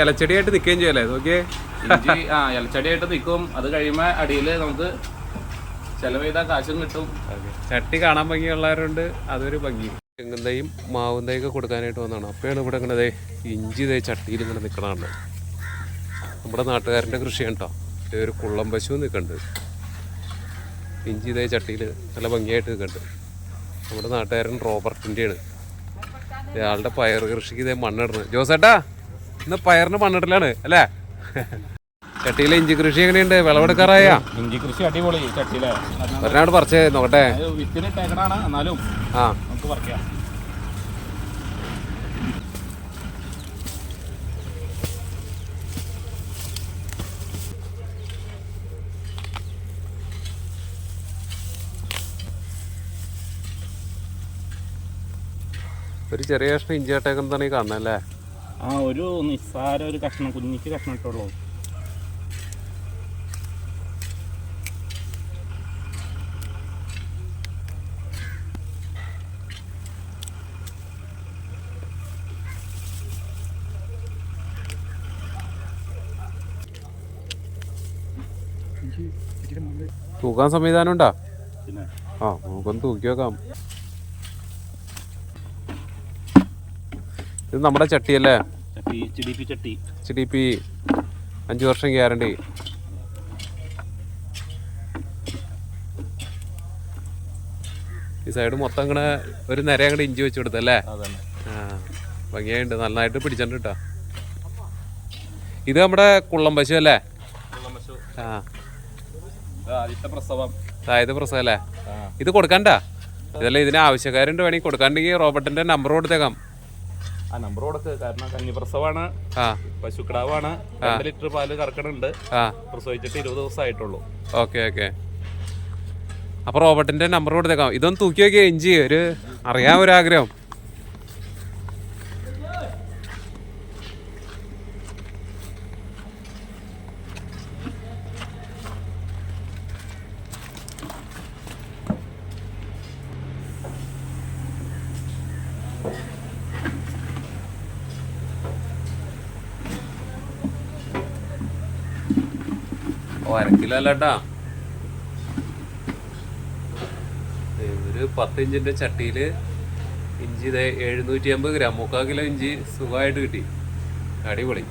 ഇലച്ചെടിയായിട്ട് നിൽക്കുകയും ചെയ്യല്ലേ? നോക്കിയേ. ഇഞ്ചി ആ ഇലച്ചെടിയായിട്ട് നിൽക്കും അത് കഴിയുമ്പോൾ അടിയിൽ നമുക്ക് ചെലവ് ചെയ്താൽ കാശും കിട്ടും. ചട്ടി കാണാൻ ഭംഗിയുള്ളവരുണ്ട്. അതൊരു ഭംഗി. തെങ്ങുന്തയും മാവും ഒക്കെ കൊടുക്കാനായിട്ട് വന്നതാണ്. അപ്പോഴാണ് ഇവിടെ ഇങ്ങനെ ദേ ഇഞ്ചി ദേ ചട്ടിയിൽ ഇങ്ങനെ നിൽക്കണതാണ് നമ്മുടെ നാട്ടുകാരന്റെ കൃഷിയാണ് കേട്ടോ. ഒരു കുള്ളം പശു നിൽക്കുന്നുണ്ട് ഇഞ്ചി ദേ ചട്ടിയിൽ നല്ല ഭംഗിയായിട്ട് നിൽക്കുന്നുണ്ട് നമ്മുടെ നാട്ടുകാരൻ റോബർട്ടിന്റെയാണ്. ഇയാളുടെ പയർ കൃഷിക്ക് ഇതേ മണ്ണിടുന്നത് ജോസേട്ടാ. ഇന്ന് പയറിന് മണ്ണിടലാണ് അല്ലേ? ചട്ടിയിലെ ഇഞ്ചി കൃഷി എങ്ങനെയുണ്ട്? വിളവെടുക്കാറായ? ഇഞ്ചി കൃഷി അടിപൊളി ചട്ടിയിലെ. ഒരെണ്ണാട് പറിച്ച് നോക്കട്ടെ. വിത്തിന് എന്നാലും ആ. നമുക്ക് പറിക്കാം. ഒരു ചെറിയ കഷ്ണം ഇഞ്ചി ആട്ടേക്കുന്നതാണ് ഈ കാണുന്നത് അല്ലേ? ആ ഒരു നിസ്സാര ഒരു കഷ്ണം കുഞ്ഞിക്ക് കഷ്ണം ഇട്ടുള്ളൂ. തൂക്കാൻ സംവിധാനം ഉണ്ടാ ആ നമുക്കൊന്ന് തൂക്കി വെക്കാം. ഇത് നമ്മുടെ ചട്ടിയല്ലേ? ചിടിപ്പി ചട്ടി. അഞ്ച് വർഷം ഗ്യാരണ്ടി. ഈ സൈഡ് മൊത്തം ഇങ്ങനെ ഒരു നിര അങ്ങോട്ട് ഇഞ്ചി വെച്ച് കൊടുത്തല്ലേ ആ ഭംഗിയായിട്ട് നന്നായിട്ട് പിടിച്ചിട്ടുണ്ട് കേട്ടോ ഇത് നമ്മുടെ കുള്ളം പശു അല്ലേ? ആ. പ്രസവം. അതായത് പ്രസവം അല്ലേ? ഇത് കൊടുക്കണ്ട. ഇതല്ലേ ഇതിന് ആവശ്യക്കാരുണ്ട് വേണമെങ്കിൽ കൊടുക്കാണ്ടെങ്കിൽ റോബർട്ടിന്റെ നമ്പർ കൊടുത്തേക്കാം. ആ നമ്പർ കൊടുക്ക്. കാരണം കന്നിപ്രസവാണ് ആ. പശുക്കിടാവാണ്. രണ്ട് ലിറ്റർ പാൽ കറക്കണുണ്ട്. പ്രസവിച്ചിട്ട് ഇരുപത് ദിവസം ആയിട്ടുള്ളൂ ഓക്കെ ഓക്കെ. അപ്പൊ റോബർട്ടിന്റെ നമ്പർ കൊടുത്തേക്കാം. ഇതൊന്ന് തൂക്കി നോക്കിയ ഇഞ്ചി. ഒരു അറിയാൻ ഒരു ആഗ്രഹം ദേ ഒരു പത്ത് ഇഞ്ചിന്റെ ചട്ടിയിൽ ഇഞ്ചി എഴുന്നൂറ്റി അമ്പത് ഗ്രാം മുക്കാൽ കിലോ ഇഞ്ചി സുഖമായിട്ട് കിട്ടി. അടിപൊളി.